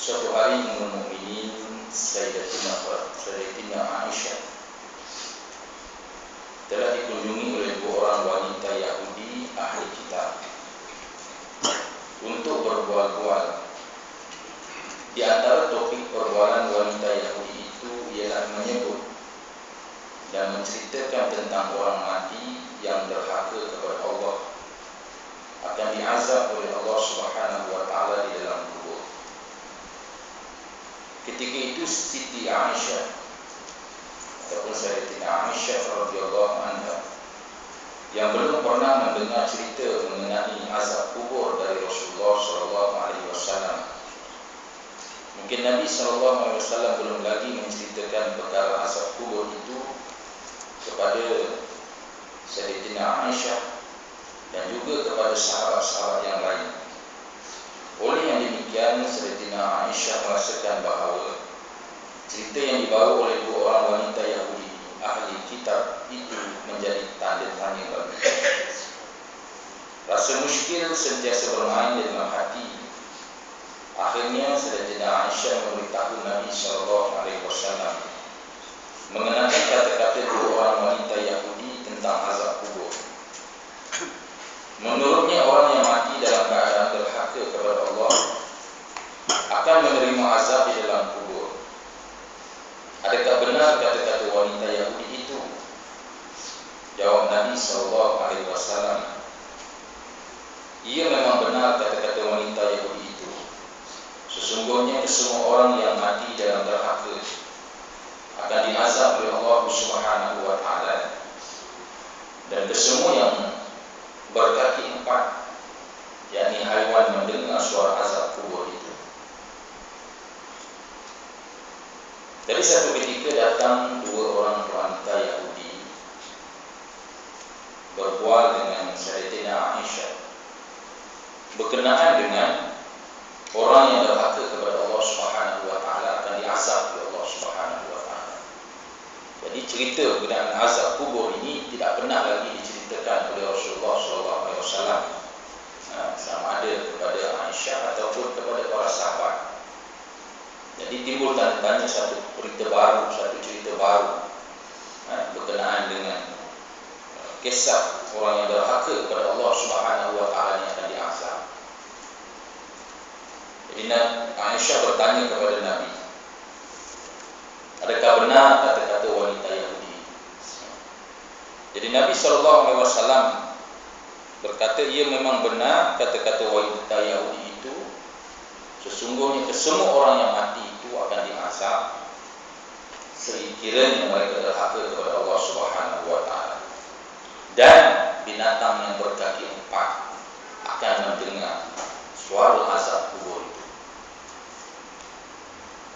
suatu hari Mukminin Sayyidatina Sayyidatina Aisyah telah dikunjungi oleh dua orang wanita Yahudi ahli kitab untuk berbual-bual. Di antara topik perbualan wanita Yahudi itu ialah menyebut dan menceritakan tentang orang mati yang derhaka kepada Allah akan diazab oleh Allah Subhanahu wa taala di dalam kubur. Ketika itu Siti Aisyah ataupun Sayyidatina Aisyah radhiyallahu anha yang belum pernah mendengar cerita mengenai azab kubur dari Rasulullah sallallahu alaihi wasallam. Mungkin Nabi sallallahu alaihi wasallam belum lagi menceritakan perkara azab kubur itu kepada Sayyidatina Aisyah dan juga kepada sahabat-sahabat yang lain. Oleh yang demikian, Sayyidatina Aisyah merasakan bahawa cerita yang dibawa oleh dua orang wanita Yahudi ahli kitab itu menjadi tanda tanya bagi Rasa muskil sentiasa bermain di dalam hati. Akhirnya Sayyidatina Aisyah memberitahu Nabi sallallahu alaihi wasallam mengenai kata-kata dua orang wanita Yahudi tentang azab kubur. Menurutnya orang yang mati dalam keadaan derhaka kepada Allah akan menerima azab di dalam kubur. Adakah benar kata-kata wanita Yahudi itu? Jawab Nabi sallallahu alaihi wasallam. Ia memang benar kata-kata wanita Yahudi itu. Sesungguhnya semua orang yang mati dalam derhaka akan diazab oleh Allah Subhanahu wa taala. Dan kesemua yang berkaki empat yakni haiwan mendengar suara azab kubur itu. Jadi satu ketika datang dua orang wanita Yahudi berbual dengan Sayyidatina Aisyah berkenaan dengan orang yang derhaka kepada Allah Subhanahu wa taala akan diazab oleh Allah Subhanahu wa taala. Jadi cerita berkenaan azab kubur ini tidak pernah lagi diceritakan oleh Rasulullah sallallahu alaihi wasallam. Ha, sama ada kepada Aisyah ataupun kepada para sahabat. Jadi timbul tanda tanya satu cerita baru, satu cerita baru ha, berkenaan dengan uh, kisah orang yang derhaka kepada Allah Subhanahu wa taala yang akan diazab. Jadi Aisyah bertanya kepada Nabi, adakah benar kata-kata wanita Yahudi? Jadi Nabi sallallahu alaihi wasallam berkata ia memang benar kata-kata wanita Yahudi itu sesungguhnya kesemua orang yang mati itu akan diazab sekiranya mereka derhaka kepada Allah Subhanahu wa taala. Dan binatang yang berkaki empat akan mendengar suara azab kubur itu.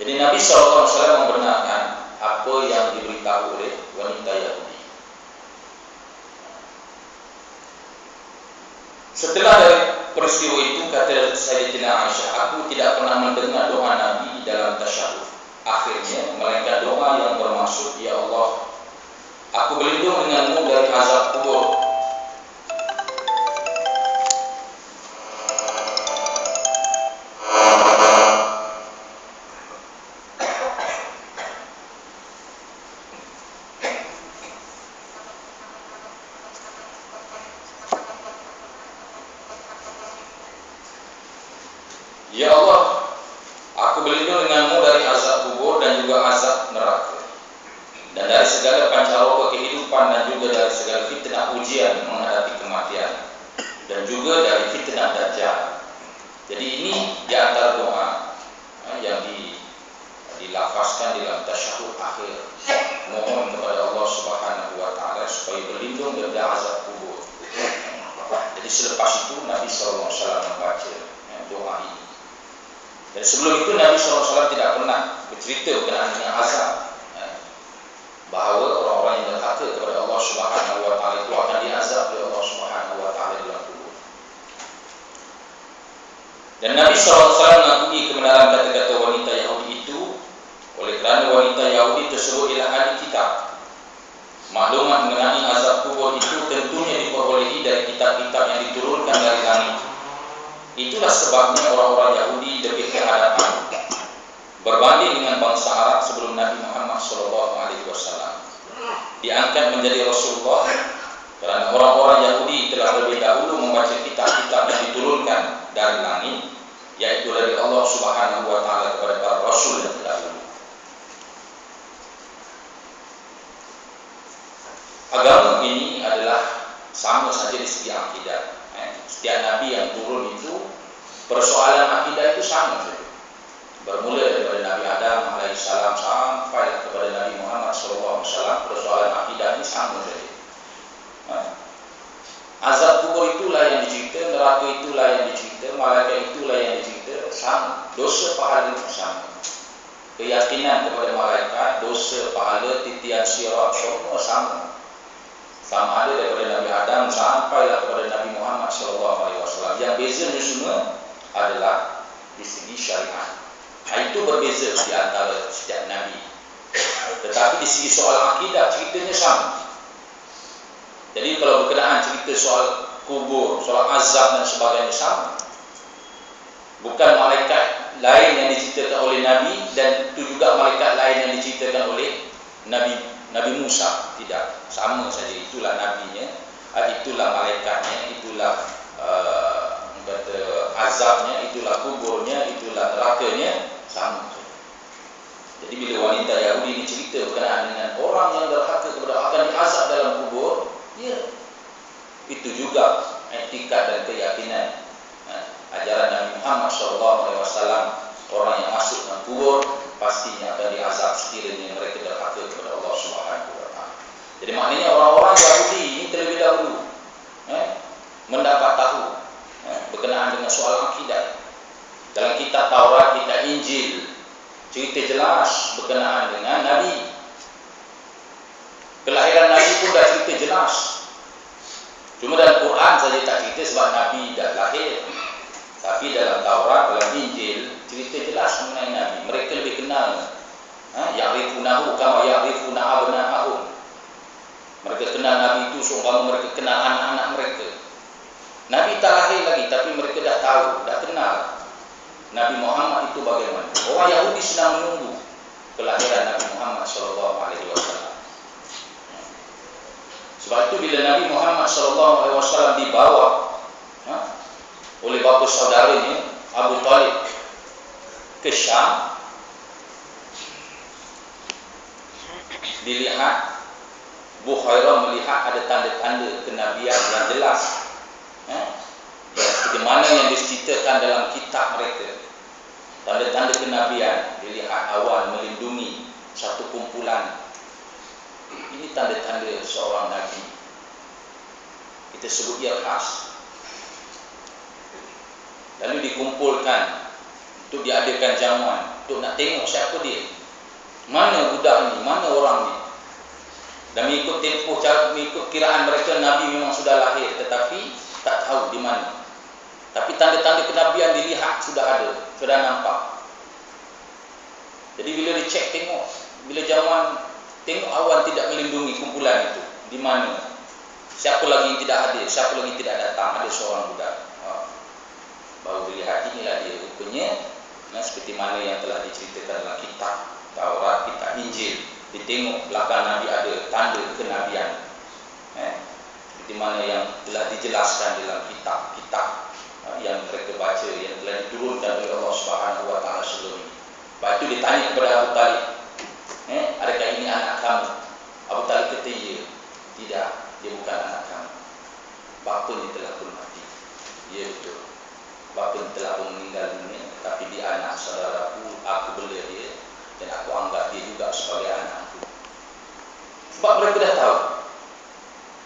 Jadi Nabi SAW membenarkan apa yang diberitahu oleh wanita Yahudi. Setelah dari peristiwa itu kata Sayyidina Aisyah, aku tidak pernah mendengar doa Nabi dalam tasyahud. Akhirnya melainkan doa yang bermaksud, Ya Allah, aku berlindung denganmu dari azab kubur Dan juga dari fitnah dajjal. Jadi ini di antara doa eh, yang di, dilafazkan dalam tasyahud akhir. Mohon kepada Allah Subhanahu wa taala supaya berlindung dari azab kubur. Jadi selepas itu Nabi sallallahu alaihi wasallam membaca eh, doa ini. Dan sebelum itu Nabi SAW tidak pernah bercerita berkenaan dengan azab ya. bahawa orang-orang yang derhaka kepada Allah Subhanahu Wa Taala itu akan diazab oleh Allah Subhanahu Wa Taala dalam kubur. Dan Nabi SAW mengakui kebenaran kata-kata wanita Yahudi itu oleh kerana wanita Yahudi tersebut ialah ahli kitab. Maklumat mengenai azab kubur itu tentunya diperolehi dari kitab-kitab yang diturunkan dari langit. Itulah sebabnya orang-orang Yahudi lebih kehadapan berbanding dengan bangsa Arab sebelum Nabi Muhammad wasallam diangkat menjadi Rasulullah kerana orang-orang Yahudi telah lebih dahulu membaca kitab-kitab yang diturunkan dari langit yaitu dari Allah Subhanahu wa taala kepada para rasul yang terdahulu. Agama ini adalah sama saja di segi akidah. Eh, setiap nabi yang turun itu persoalan akidah itu sama saja. Bermula daripada Nabi Adam alaihissalam sampai kepada Nabi Muhammad sallallahu alaihi wasallam persoalan akidah ini sama saja. Kubur itulah yang dicerita, neraka itulah yang dicerita, malaikat itulah yang dicerita, sama. Dosa pahala itu sama. Keyakinan kepada malaikat, dosa pahala, titian sirat, semua sama. Sama ada daripada Nabi Adam sampailah kepada Nabi Muhammad sallallahu alaihi wasallam. Yang bezanya semua adalah di segi syariat. Itu berbeza di antara setiap Nabi. Tetapi di segi soal akidah, ceritanya sama. Jadi kalau berkenaan cerita soal kubur, soal azab dan sebagainya sama. Bukan malaikat lain yang diceritakan oleh Nabi dan itu juga malaikat lain yang diceritakan oleh Nabi Nabi Musa. Tidak, sama saja. Itulah Nabinya, ha, itulah malaikatnya, itulah uh, kata azabnya, itulah kuburnya, itulah nerakanya sama jadi bila wanita Yahudi ini cerita berkenaan dengan orang yang berhaka kepada akan diazab dalam kubur ya itu juga etikat dan keyakinan ha, ajaran Nabi Muhammad SAW orang yang masuk dalam kubur pastinya akan diazab sekiranya mereka berhaka kepada Allah Subhanahu Wa Taala. Jadi maknanya orang-orang Yahudi ini terlebih dahulu eh, mendapat tahu eh, berkenaan dengan soal akidah dalam kitab Taurat, kitab Injil cerita jelas berkenaan dengan Nabi. Kelahiran Nabi pun dah cerita jelas. Cuma dalam Quran saja tak cerita sebab Nabi dah lahir. Tapi dalam Taurat, dalam Injil cerita jelas mengenai Nabi. Mereka lebih kenal. Ha? Ya'rifunahu kama ya'rifuna abna'ahum. Mereka kenal Nabi itu seumpama mereka kenal anak-anak mereka. Nabi tak lahir lagi tapi mereka dah tahu, dah kenal Nabi Muhammad itu bagaimana? Orang Yahudi sedang menunggu kelahiran Nabi Muhammad sallallahu alaihi wasallam. Sebab itu bila Nabi Muhammad sallallahu alaihi wasallam dibawa ha, oleh bapa saudaranya Abu Talib ke Syam dilihat Bukhairah melihat ada tanda-tanda kenabian yang jelas ha? bagaimana yang diceritakan dalam kitab mereka tanda-tanda kenabian dilihat awal melindungi satu kumpulan tanda-tanda seorang nabi. Kita sebut ia khas. Lalu dikumpulkan untuk diadakan jamuan untuk nak tengok siapa dia. Mana budak ni mana orang ni. Dan mengikut tempoh mengikut kiraan mereka nabi memang sudah lahir. Tetapi tak tahu di mana. Tapi tanda-tanda kenabian dilihat sudah ada, sudah nampak. Jadi bila dicek tengok, bila zaman tengok awan tidak melindungi kumpulan itu, di mana? Siapa lagi yang tidak hadir, siapa lagi tidak datang, ada seorang budak. Ha. Baru dilihat inilah dia rupanya, nah, seperti mana yang telah diceritakan dalam kitab Taurat, kitab Injil. Ditengok belakang Nabi ada tanda kenabian. Eh, seperti mana yang telah dijelaskan dalam kitab-kitab yang mereka baca yang telah diturunkan oleh Allah taala sebelum ini. Lepas itu ditanya kepada Abu Talib, eh, adakah ini anak kamu? Abu Talib kata ya. Tidak, dia bukan anak kamu. Bapa ni telah pun mati. Ya betul. Bapa telah pun meninggal dunia, tapi dia anak saudaraku, aku bela dia dan aku anggap dia juga sebagai anakku. Sebab mereka dah tahu.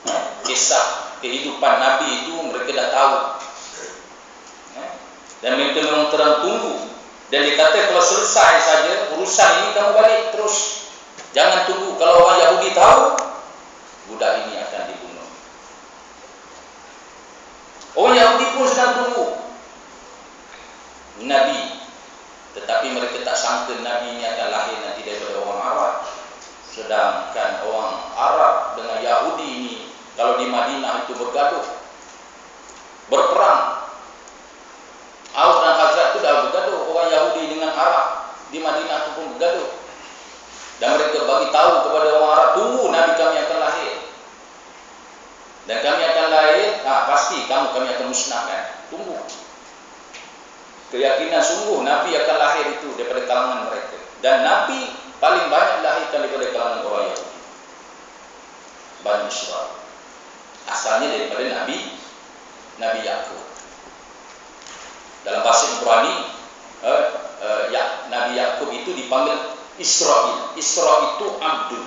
Eh, kisah kehidupan Nabi itu mereka dah tahu dan mereka memang terang tunggu dan dikata kalau selesai saja urusan ini kamu balik terus. Jangan tunggu. Kalau orang Yahudi tahu budak ini akan dibunuh. Orang Yahudi pun sedang tunggu. Nabi. Tetapi mereka tak sangka Nabi ini akan lahir nanti daripada orang Arab. Sedangkan orang Arab dengan Yahudi ini kalau di Madinah itu bergaduh berperang di Madinah ataupun bergaduh. Dan mereka bagi tahu kepada orang Arab tunggu Nabi kami akan lahir. Dan kami akan lahir, ah, pasti kamu kami akan musnahkan. Tunggu. Keyakinan sungguh Nabi akan lahir itu daripada kalangan mereka. Dan Nabi paling banyak lahirkan daripada kalangan orang Yahudi. Banyak Israel. Asalnya daripada Nabi, Nabi Yakub. Dalam bahasa Ibrani, eh, eh, ya, Nabi Yakub itu dipanggil Israel. Israel itu Abdul.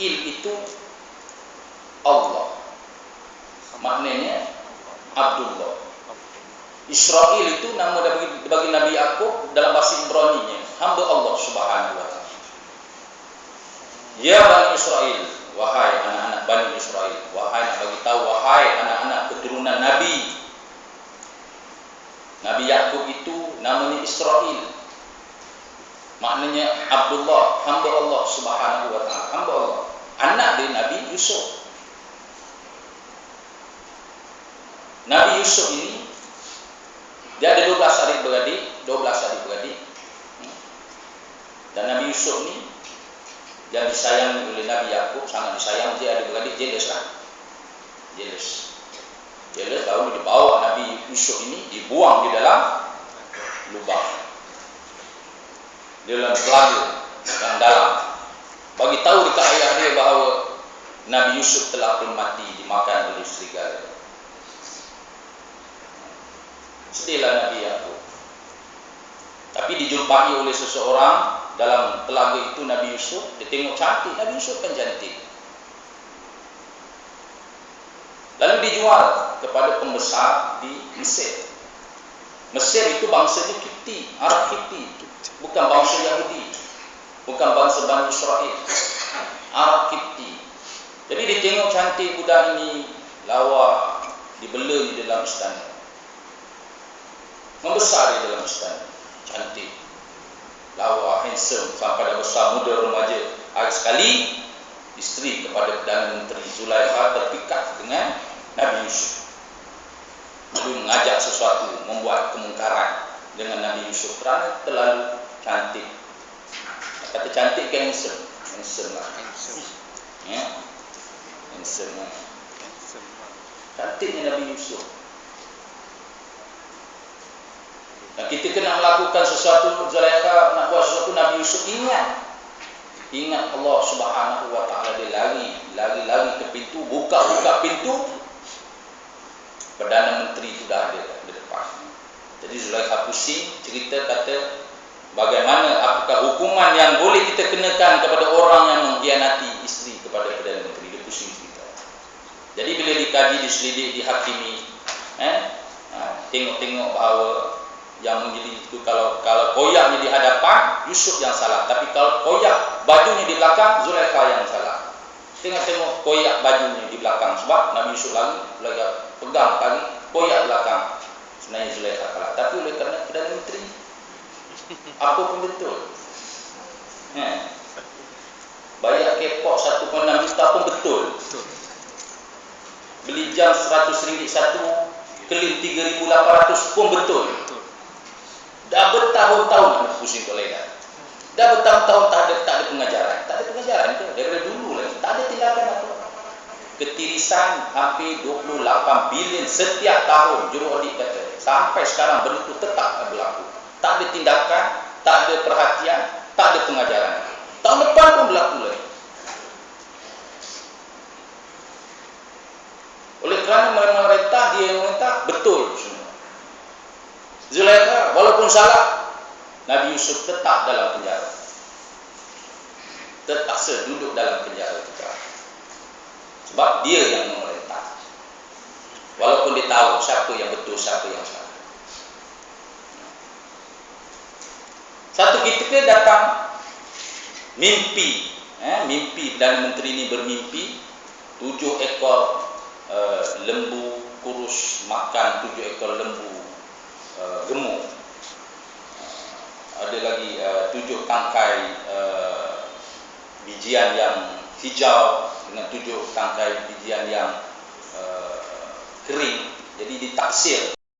Il itu Allah. Maknanya Abdullah. Israel itu nama bagi, bagi Nabi Yakub dalam bahasa Ibrani hamba Allah Subhanahu wa taala. Ya Bani Israel, wahai anak-anak Bani Israel, wahai nak bagi tahu wahai anak-anak keturunan Nabi. Nabi Yakub itu namanya Israel. Maknanya Abdullah, hamba Allah Subhanahu wa taala, hamba Allah. Anak dari Nabi Yusuf. Nabi Yusuf ini dia ada 12 adik beradik, 12 adik beradik. Dan Nabi Yusuf ni yang disayang oleh Nabi Yakub sangat disayang dia ada beradik jealous lah. Jealous. Jealous lalu dibawa Nabi Yusuf ini dibuang di dalam lubang. Di dalam telaga yang dalam. Bagi tahu dekat ayah dia bahawa Nabi Yusuf telah pun mati dimakan oleh serigala. Sedihlah Nabi Yaakob. Tapi dijumpai oleh seseorang dalam telaga itu Nabi Yusuf, dia tengok cantik, Nabi Yusuf kan cantik. Dijual kepada pembesar di Mesir. Mesir itu bangsanya Kipti, Arab Kipti, bukan bangsa Yahudi, bukan bangsa Bani Israel, Arab Kipti. Jadi dia tengok cantik budak ini, lawa, dibela di dalam istana. Membesar di dalam istana. Cantik. Lawa handsome sampai dah besar muda remaja. Hari sekali isteri kepada Perdana Menteri Zulaikha terpikat dengan Nabi Yusuf. Nabi mengajak sesuatu membuat kemungkaran dengan Nabi Yusuf. Kerana terlalu cantik. Kata cantik ke handsome handsome lah handsome ya handsome lah cantiknya Nabi Yusuf. Dan kita kena melakukan sesuatu Zulaikha nak buat sesuatu Nabi Yusuf ingat. Ingat Allah Subhanahu wa taala dia lari, lari-lari ke pintu, buka-buka pintu. Perdana Menteri sudah ada di depan. Jadi Zulaikha pusing cerita kata bagaimana apakah hukuman yang boleh kita kenakan kepada orang yang mengkhianati isteri kepada Perdana Menteri. Dia pusing cerita. Jadi bila dikaji, diselidik, dihakimi, eh, ha, tengok-tengok bahawa yang menjadi itu kalau kalau koyaknya di hadapan Yusuf yang salah tapi kalau koyak bajunya di belakang Zulaikha yang salah tengok-tengok koyak bajunya di belakang. Sebab Nabi Yusuf lagi lagi pegang kali koyak belakang. Sebenarnya Zulaikha kalah. Tapi oleh kerana Perdana Menteri apa pun betul. Eh. bayar kepok 1.6 juta pun betul. Beli jam 100 ringgit satu kelin 3.800 pun betul. Dah bertahun-tahun pusing toleran. Dah bertahun-tahun tak ada tak ada pengajaran. Tak ada pengajaran itu daripada dulu lagi. Tak ada tindakan apa. Ketirisan hampir 28 bilion setiap tahun juru audit kata. Sampai sekarang benda itu tetap berlaku. Tak ada tindakan, tak ada perhatian, tak ada pengajaran. Tahun depan pun berlaku lagi. Oleh kerana mereka dia yang memerintah, betul. Zulaikha walaupun salah Nabi Yusuf tetap dalam penjara terpaksa duduk dalam penjara juga. Sebab dia yang memerintah. Walaupun dia tahu siapa yang betul siapa yang salah. Satu ketika datang mimpi. Eh, mimpi. Perdana Menteri ini bermimpi. Tujuh ekor uh, lembu kurus makan tujuh ekor lembu Uh, gemuk. Uh, ada lagi uh, tujuh tangkai uh, bijian yang hijau dengan tujuh tangkai bijian yang uh, kering. Jadi ditaksir